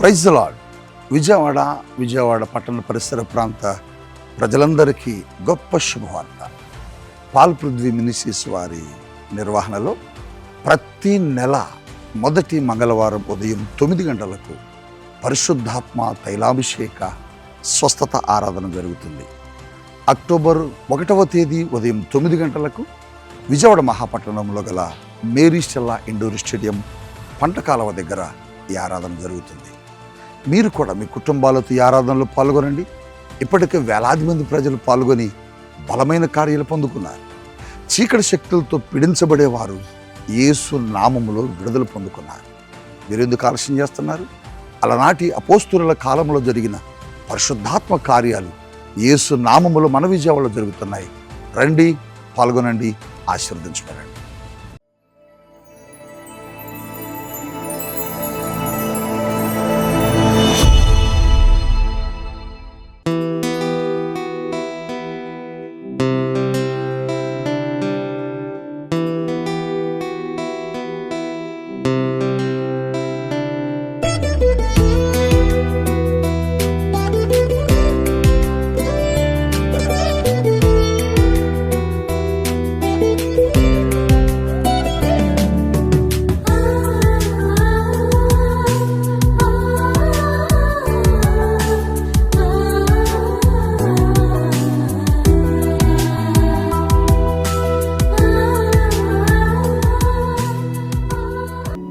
Praise lord Vijayawada Vijayawada పట్టణ పరిసర ప్రాంత ప్రజలందరికీ గొప్ప శుభవార్త. పాల్ పృథ్వీ మినిసిస్ వారి నిర్వహణలో ప్రతి నెల మొదటి మంగళవారం ఉదయం తొమ్మిది గంటలకు పరిశుద్ధాత్మ తైలాభిషేక స్వస్థత ఆరాధన జరుగుతుంది. అక్టోబర్ ఒకటవ తేదీ ఉదయం తొమ్మిది గంటలకు విజయవాడ మహాపట్టణంలో గల మేరీస్టెల్లా ఇండోర్ స్టేడియం పంట కాలువ దగ్గర ఈ ఆరాధన జరుగుతుంది. మీరు కూడా మీ కుటుంబాలతో ఈ ఆరాధనలో పాల్గొనండి. ఇప్పటికే వేలాది మంది ప్రజలు పాల్గొని బలమైన కార్యాలు పొందుకున్నారు. చీకటి శక్తులతో పీడించబడేవారు యేసు నామములో విడుదల పొందుకున్నారు. మీరు ఎందుకు ఆలస్యం చేస్తున్నారు? అలనాటి అపోస్తుల కాలంలో జరిగిన పరిశుద్ధాత్మ కార్యాలు యేసు నామములో మన విజయవాడలో జరుగుతున్నాయి. రండి పాల్గొనండి ఆశీర్వదించబడండి.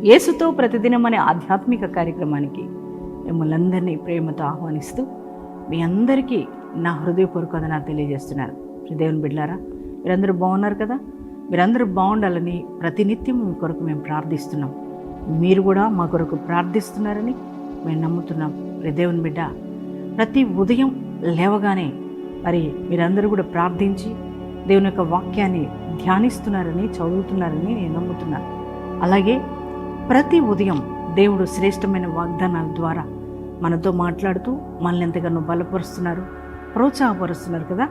యేసుతో ప్రతిదినం అనే ఆధ్యాత్మిక కార్యక్రమానికి మిమ్మల్ని అందరినీ ప్రేమతో ఆహ్వానిస్తూ మీ అందరికీ నా హృదయపూర్వక వందనాలు తెలియజేస్తున్నాను దేవుని బిడ్డారా మీరందరూ బాగున్నారు కదా? మీరందరూ బాగుండాలని ప్రతినిత్యం మీ కొరకు మేము ప్రార్థిస్తున్నాం. మీరు కూడా మా కొరకు ప్రార్థిస్తున్నారని మేము నమ్ముతున్నాం. దేవుని బిడ్డ ప్రతి ఉదయం లేవగానే మరి మీరందరూ కూడా ప్రార్థించి దేవుని యొక్క వాక్యాన్ని ధ్యానిస్తున్నారని చదువుతున్నారని నేను నమ్ముతున్నాను. అలాగే ప్రతి ఉదయం దేవుడు శ్రేష్టమైన వాగ్దానాల ద్వారా మనతో మాట్లాడుతూ మనల్ని ఎంతగానో బలపరుస్తున్నారు ప్రోత్సాహపరుస్తున్నారు కదా.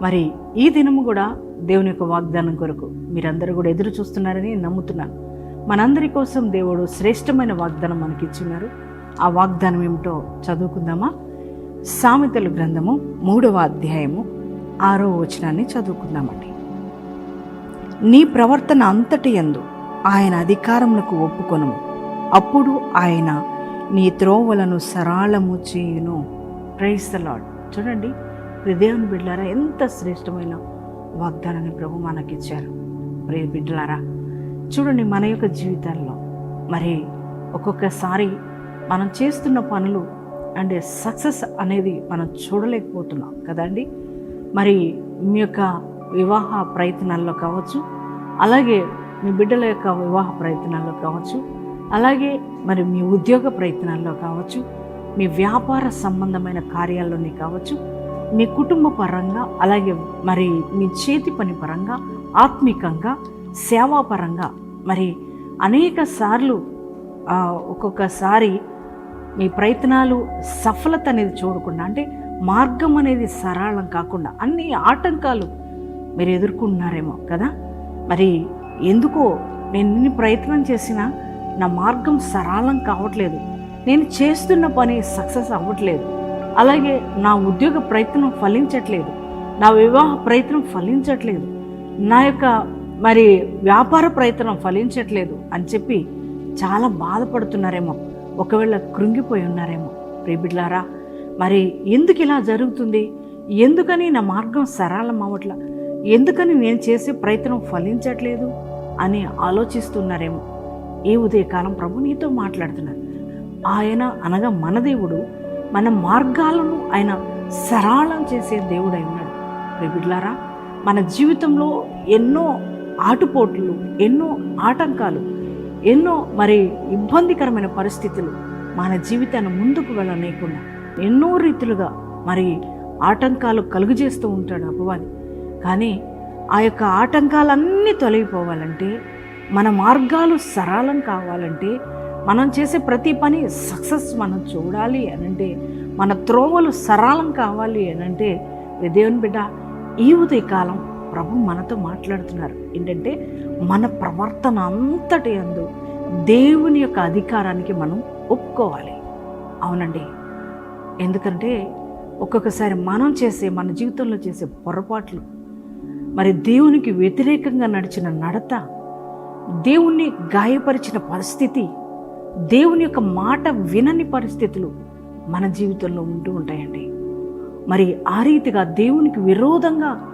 మరి ఈ దినము కూడా దేవుని యొక్క వాగ్దానం కొరకు మీరందరూ కూడా ఎదురు చూస్తున్నారని నమ్ముతున్నాను. మనందరి కోసం దేవుడు శ్రేష్టమైన వాగ్దానం మనకిచ్చిన్నారు ఆ వాగ్దానం ఏమిటో చదువుకుందామా? సామెతలు గ్రంథము మూడవ అధ్యాయము ఆరో వచనాన్ని చదువుకుందామండి. నీ ప్రవర్తన అంతటి ఎందు ఆయన అధికారములకు ఒప్పుకొను. అప్పుడు ఆయన నీ త్రోవలను సరళము చేయును. ప్రైస్ లాడ్ చూడండి హృదయం బిడ్డలారా ఎంత శ్రేష్టమైన వాగ్దానాన్ని ప్రభు మనకిచ్చారు. ప్రియ బిడ్డలారా చూడండి మన యొక్క జీవితాల్లో మరి ఒక్కొక్కసారి మనం చేస్తున్న పనులు అంటే సక్సెస్ అనేది మనం చూడలేకపోతున్నాం కదండి? మరి మీ యొక్క వివాహ ప్రయత్నాల్లో కావచ్చు అలాగే మీ బిడ్డల యొక్క వివాహ ప్రయత్నాల్లో కావచ్చు అలాగే మరి మీ ఉద్యోగ ప్రయత్నాల్లో కావచ్చు మీ వ్యాపార సంబంధమైన కార్యాల్లోనే కావచ్చు మీ కుటుంబ పరంగా అలాగే మరి మీ చేతి పని పరంగా ఆత్మికంగా సేవాపరంగా మరి అనేక సార్లు ఒక్కొక్కసారి మీ ప్రయత్నాలు సఫలత అనేది చూడకుండా అంటే మార్గం అనేది సరళం కాకుండా అన్ని ఆటంకాలు మీరు ఎదుర్కొంటున్నారేమో కదా? మరి ఎందుకో నేను ఎన్ని ప్రయత్నం చేసినా నా మార్గం సరళం కావట్లేదు. నేను చేస్తున్న పని సక్సెస్ అవ్వట్లేదు. అలాగే నా ఉద్యోగ ప్రయత్నం ఫలించట్లేదు. నా వివాహ ప్రయత్నం ఫలించట్లేదు. నా యొక్క మరి వ్యాపార ప్రయత్నం ఫలించట్లేదు అని చెప్పి చాలా బాధపడుతున్నారేమో. ఒకవేళ కృంగిపోయి ఉన్నారేమో. ప్రేబిడ్లారా మరి ఎందుకు ఇలా జరుగుతుంది? ఎందుకని నా మార్గం సరళం అవ్వట్లా? ఎందుకని నేను చేసే ప్రయత్నం ఫలించట్లేదు అని ఆలోచిస్తున్నారేమో. ఈ ఉదయకాలం ప్రభు నీతో మాట్లాడుతున్నారు. ఆయన అనగా మన దేవుడు మన మార్గాలను ఆయన సరళం చేసే దేవుడై ఉన్నాడు. ప్రియబిడ్లారా మన జీవితంలో ఎన్నో ఆటుపోట్లు ఎన్నో ఆటంకాలు ఎన్నో మరి ఇబ్బందికరమైన పరిస్థితులు మన జీవితాన్ని ముందుకు వెళ్ళనీయకుండా ఎన్నో రీతులుగా మరి ఆటంకాలు కలుగజేస్తూ ఉంటాడు అపవాది. కానీ ఆ యొక్క ఆటంకాలన్నీ తొలగిపోవాలంటే మన మార్గాలు సరళం కావాలంటే మనం చేసే ప్రతి పని సక్సెస్ మనం చూడాలి అనంటే మన త్రోవలు సరళం కావాలి అనంటే దేవుని బిడ్డ ఈ ఉదయకాలం ప్రభు మనతో మాట్లాడుతున్నారు. ఏంటంటే మన ప్రవర్తన అంతటి అందు దేవుని యొక్క అధికారానికి మనం ఒప్పుకోవాలి. అవునండి. ఎందుకంటే ఒక్కొక్కసారి మనం చేసే మన జీవితంలో చేసే పొరపాట్లు మరి దేవునికి వ్యతిరేకంగా నడిచిన నడత దేవుణ్ణి గాయపరిచిన పరిస్థితి దేవుని యొక్క మాట వినని పరిస్థితులు మన జీవితంలో ఉంటూ ఉంటాయండి. మరి ఆ రీతిగా దేవునికి విరోధంగా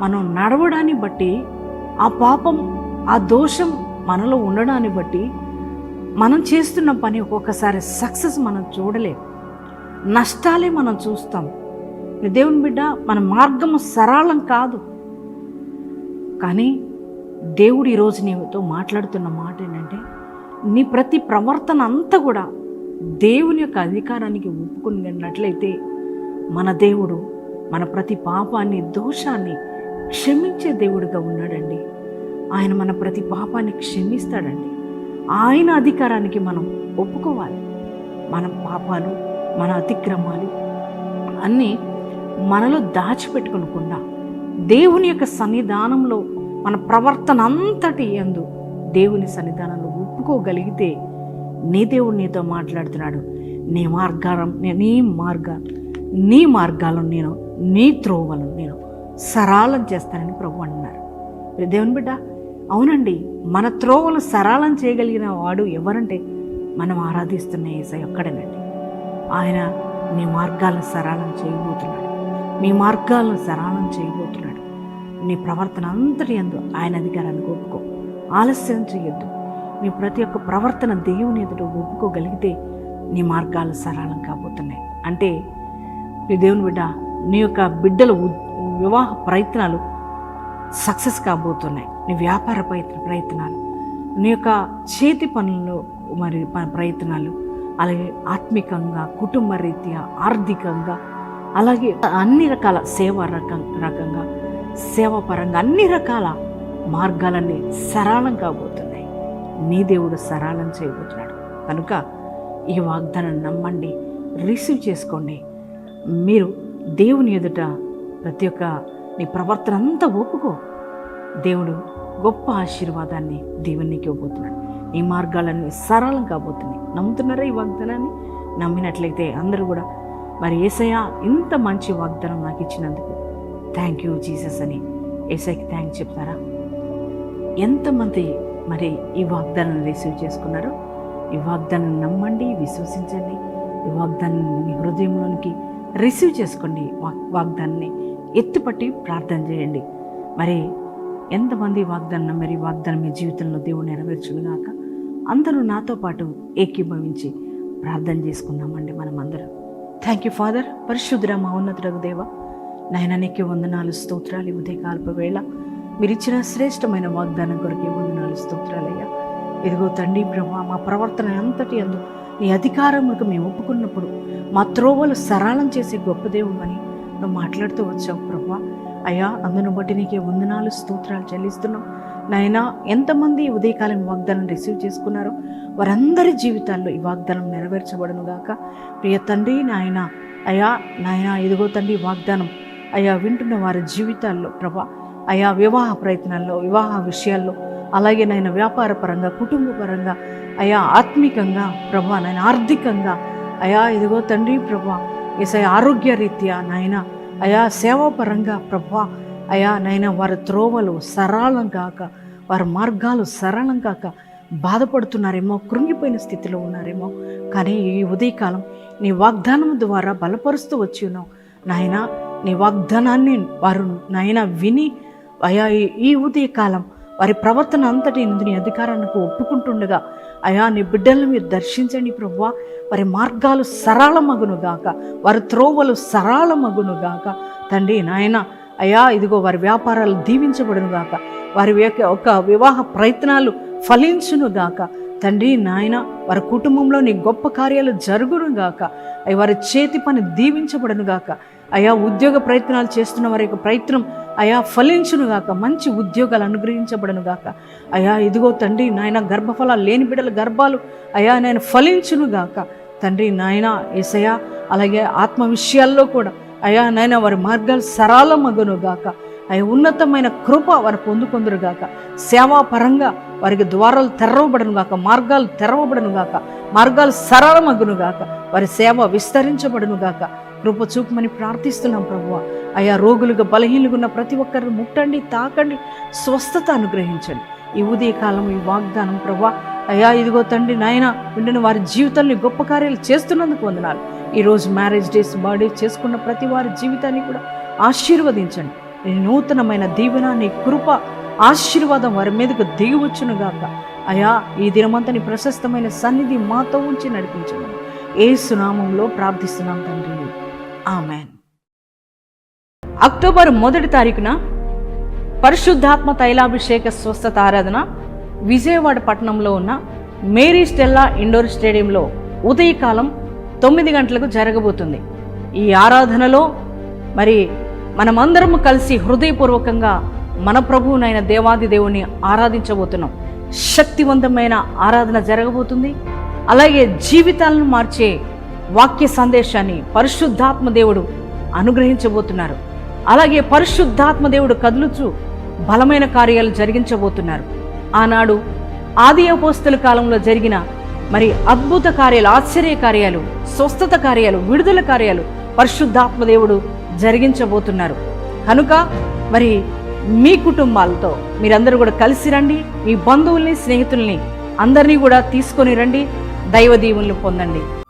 మనం నడవడాన్ని బట్టి ఆ పాపం ఆ దోషం మనలో ఉండడాన్ని బట్టి మనం చేస్తున్న పని ఒక్కొక్కసారి సక్సెస్ మనం చూడలేం. నష్టాలే మనం చూస్తాం. దేవుని బిడ్డ మన మార్గము సరళం కాదు. కానీ దేవుడు ఈరోజు నీతో మాట్లాడుతున్న మాట ఏంటంటే నీ ప్రతి ప్రవర్తన అంతా కూడా దేవుని యొక్క అధికారానికి ఒప్పుకున్నట్లయితే మన దేవుడు మన ప్రతి పాపాన్ని దోషాన్ని క్షమించే దేవుడిగా ఉన్నాడండి. ఆయన మన ప్రతి పాపాన్ని క్షమిస్తాడండి. ఆయన అధికారానికి మనం ఒప్పుకోవాలి. మన పాపాలు మన అతిక్రమాలు అన్నీ మనలో దాచిపెట్టుకునకుండా దేవుని యొక్క సన్నిధానంలో మన ప్రవర్తన అంతటి ఎందు దేవుని సన్నిధానంలో ఒప్పుకోగలిగితే నీ దేవుడు నీతో మాట్లాడుతున్నాడు. నీ మార్గారం నీ మార్గా నీ మార్గాలను నేను నీ త్రోవలను నేను సరళం చేస్తానని ప్రభు అంటున్నారు. దేవుని బిడ్డ అవునండి మన త్రోవలు సరళం చేయగలిగిన వాడు ఎవరంటే మనం ఆరాధిస్తున్న ఏసై ఒక్కడేనండి. ఆయన నీ మార్గాలను సరళం చేయబోతున్నాడు. నీ మార్గాలను సరళం చేయబోతున్నాడు. నీ ప్రవర్తన అంతటి ఎందు ఆయన అధికారాన్ని ఒప్పుకో ఆలస్యం చేయొద్దు నీ ప్రతి ఒక్క ప్రవర్తన దేవుని ఎదుట ఒప్పుకోగలిగితే నీ మార్గాలు సరళం కాబోతున్నాయి. అంటే నీ దేవుని బిడ్డ నీ యొక్క బిడ్డల వివాహ ప్రయత్నాలు సక్సెస్ కాబోతున్నాయి. నీ వ్యాపార ప్రయత్న ప్రయత్నాలు నీ యొక్క చేతి పనుల్లో మరి ప్రయత్నాలు అలాగే ఆత్మికంగా కుటుంబ రీత్యా ఆర్థికంగా అలాగే అన్ని రకాల సేవ రకం రకంగా సేవాపరంగా అన్ని రకాల మార్గాలన్నీ సరళం కాబోతున్నాయి నీ దేవుడు సరళం చేయబోతున్నాడు. కనుక ఈ వాగ్దానం నమ్మండి రిసీవ్ చేసుకోండి. మీరు దేవుని ఎదుట ప్రతి ఒక్క నీ ప్రవర్తన అంతా ఒప్పుకో. దేవుడు గొప్ప ఆశీర్వాదాన్ని దేవునికి ఇవ్వబోతున్నాడు. ఈ మార్గాలన్నీ సరళం కాబోతున్నాయి నమ్ముతున్నారా ఈ వాగ్దానాన్ని? నమ్మినట్లయితే అందరూ కూడా మరి ఏసయ్య ఇంత మంచి వాగ్దానం నాకు ఇచ్చినందుకు థ్యాంక్ యూ జీసస్ అని. ఏసైకి థ్యాంక్స్ చెప్తారా? ఎంతమంది మరి ఈ వాగ్దానం రిసీవ్ చేసుకున్నారో ఈ వాగ్దానం నమ్మండి విశ్వసించండి ఈ వాగ్దానాన్ని మీ హృదయంలోనికి రిసీవ్ చేసుకోండి వాగ్దానాన్ని ఎత్తుపట్టి ప్రార్థన చేయండి. మరి ఎంతమంది వాగ్దానం నమ్మరి? వాగ్దానం మీ జీవితంలో దేవుడు నెరవేర్చునుగాక. అందరూ నాతో పాటు ఏకీభవించి ప్రార్థన చేసుకుందామండి మనం థ్యాంక్ యూ ఫాదర్ పరిశుద్ధుర మహోన్నతుడకు దేవ నాయన నీకు వందనాలు స్తోత్రాలు ఈ ఉదయకాల్ప వేళ. మీరు ఇచ్చిన శ్రేష్టమైన వాగ్దానం కొరకే వందనాలు స్తోత్రాలయ్యా ఇదిగో తండ్రి బ్రహ్మ మా ప్రవర్తన అంతటి అందు నీ అధికారములకు మేము ఒప్పుకున్నప్పుడు మా త్రోవలు సరళం చేసే గొప్ప దేవుమని నువ్వు మాట్లాడుతూ వచ్చావు ప్రభా. అయ్యా అందును బట్టి నీకే వందనాలు స్తోత్రాలు చెల్లిస్తున్నాం. నాయనా ఎంతమంది ఉదయకాలం వాగ్దానం రిసీవ్ చేసుకున్నారో వారందరి జీవితాల్లో ఈ వాగ్దానం నెరవేర్చబడును గాక ప్రియ తండ్రి నాయన అయా నాయన ఎదుగో తండ్రి వాగ్దానం అయ్యా వింటున్న వారి జీవితాల్లో ప్రభా అయా వివాహ ప్రయత్నాల్లో వివాహ విషయాల్లో అలాగే నాయన వ్యాపార పరంగా కుటుంబ పరంగా అయా ఆత్మికంగా ప్రభా నాయన ఆర్థికంగా అయా ఇదిగో తండ్రి ప్రభా ఏసై ఆరోగ్య రీత్యా నాయన అయా సేవాపరంగా ప్రభా అయా నాయన వారి త్రోవలు సరళం కాక వారి మార్గాలు సరళం కాక బాధపడుతున్నారేమో కృంగిపోయిన స్థితిలో ఉన్నారేమో కానీ ఈ ఉదయకాలం నీ వాగ్దానం ద్వారా బలపరుస్తూ వచ్చి ఉన్నావు. నాయన నీ వాగ్దానాన్ని వారు నాయన విని అయా ఈ- ఈ ఉదయకాలం వారి ప్రవర్తన అంతటి నీ అధికారానికి ఒప్పుకుంటుండగా అయా నీ బిడ్డలను మీరు దర్శించండి ప్రభువా. వారి మార్గాలు సరళమగునుగాక వారి త్రోవలు సరళమగునుగాక తండ్రి నాయన అయా ఇదిగో వారి వ్యాపారాలు దీవించబడునుగాక వారి యొక్క ఒక వివాహ ప్రయత్నాలు ఫలించునుగాక తండ్రి నాయన వారి కుటుంబంలో నీ గొప్ప కార్యాలు జరుగునుగాక అవి వారి చేతి పని దీవించబడనుగాక అయా ఉద్యోగ ప్రయత్నాలు చేస్తున్న వారి యొక్క ప్రయత్నం అయా ఫలించునుగాక మంచి ఉద్యోగాలు అనుగ్రహించబడనుగాక అయా ఇదిగో తండ్రి నాయన గర్భఫలాలు లేని బిడ్డల గర్భాలు అయా నేను ఫలించునుగాక తండ్రి నాయన ఏసయా అలాగే ఆత్మ విషయాల్లో కూడా అయా నాయన వారి మార్గాలు సరళమగునుగాక అయ్యా ఉన్నతమైన కృప వారు పొందుకొందురుగాక సేవాపరంగా వారికి ద్వారాలు తెరవబడనుగాక మార్గాలు తెరవబడనుగాక మార్గాలు సరళమగునుగాక వారి సేవ విస్తరించబడును గాక. కృప చూపమని ప్రార్థిస్తున్నాం ప్రభువ. అయా రోగులుగా బలహీనులుగా ఉన్న ప్రతి ఒక్కరిని ముట్టండి తాకండి స్వస్థత అనుగ్రహించండి. ఈ ఉదయకాలం ఈ వాగ్దానం ప్రభా అయ్యా ఇదిగో తండ్రి నాయన వింటున్న వారి జీవితాన్ని గొప్ప కార్యాలు చేస్తున్నందుకు వందనాలు. ఈరోజు మ్యారేజ్ డేస్ బర్త్డే చేసుకున్న ప్రతి వారి జీవితాన్ని కూడా ఆశీర్వదించండి. నూతనమైన దీవెన నీ కృప ఆశీర్వాదం వారి మీదకు దిగివచ్చునుగాక అయా ఈ దినమంతా నీ ప్రశస్తమైన సన్నిధి మాతో ఉంచి నడిపించను ఏ సునామంలో ప్రార్థిస్తున్నాం తండ్రి. ఆమెన్. అక్టోబర్ మొదటి తారీఖున పరిశుద్ధాత్మ తైలాభిషేక స్వస్థత ఆరాధన విజయవాడ పట్టణంలో ఉన్న మేరీ స్టెల్లా ఇండోర్ స్టేడియంలో ఉదయకాలం తొమ్మిది గంటలకు జరగబోతుంది. ఈ ఆరాధనలో మరి మనమందరం కలిసి హృదయపూర్వకంగా మన ప్రభువునైన దేవాది దేవుని ఆరాధించబోతున్నాం. శక్తివంతమైన ఆరాధన జరగబోతుంది. అలాగే జీవితాలను మార్చే వాక్య సందేశాన్ని పరిశుద్ధాత్మ దేవుడు అనుగ్రహించబోతున్నారు. అలాగే పరిశుద్ధాత్మ దేవుడు కదులుచు బలమైన కార్యాలు జరిగించబోతున్నారు. ఆనాడు ఆది అపోస్తుల కాలంలో జరిగిన మరి అద్భుత కార్యాలు ఆశ్చర్య కార్యాలు స్వస్థత కార్యాలు విడుదల కార్యాలు పరిశుద్ధాత్మ దేవుడు జరిగించబోతున్నారు. కనుక మరి మీ కుటుంబాలతో మీరందరూ కూడా కలిసి రండి. మీ బంధువుల్ని స్నేహితుల్ని అందరినీ కూడా తీసుకొని రండి. దైవ దీవుల్ని పొందండి.